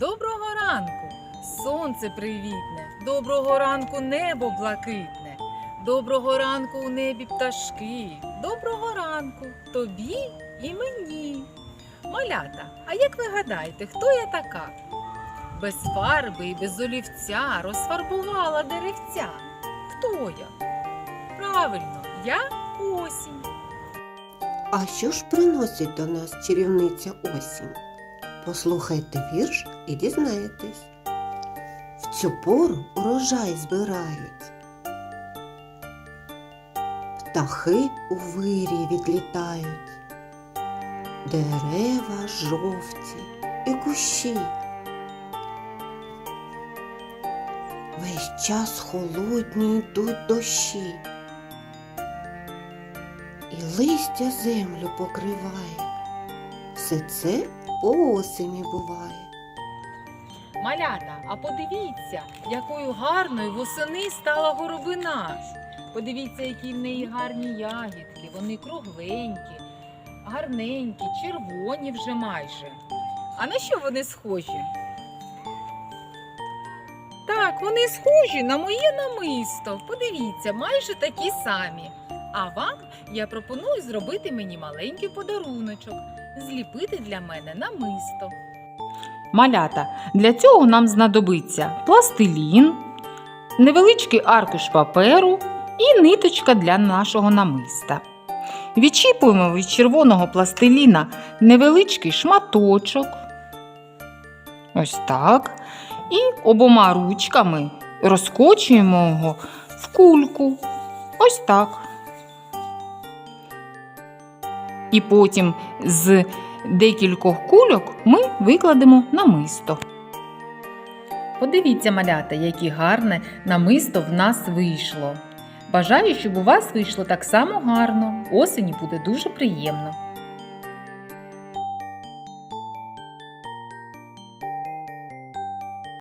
ранку, сонце привітне, доброго ранку небо блакитне, доброго ранку у небі пташки, доброго ранку тобі і мені. Малята, а як ви гадаєте, хто я така? Без фарби і без олівця розфарбувала деревця. Хто я? Правильно, я осінь. А що ж приносить до нас чарівниця осінь? Послухайте вірш і дізнаєтесь. В цю пору урожай збирають. Птахи у вирі відлітають. Дерева жовті і кущі. Весь час холодні йдуть дощі і листя землю покриває. Все це по осені буває. Малята, а подивіться, якою гарною восени стала горобина. Подивіться, які в неї гарні ягідки. Вони кругленькі, гарненькі, червоні вже майже. А на що вони схожі? Так, вони схожі на моє намисто. Подивіться, майже такі самі. А вам я пропоную зробити мені маленький подаруночок, зліпити для мене намисто. Малята, для цього нам знадобиться пластилін, невеличкий аркуш паперу і ниточка для нашого намиста. Відчіпуємо від червоного пластиліна невеличкий шматочок. Ось так. І обома ручками розкочуємо його в кульку. Ось так. І потім з декількох кульок ми викладемо намисто. Подивіться, малята, яке гарне намисто в нас вийшло. Бажаю, щоб у вас вийшло так само гарно. Осені буде дуже приємно.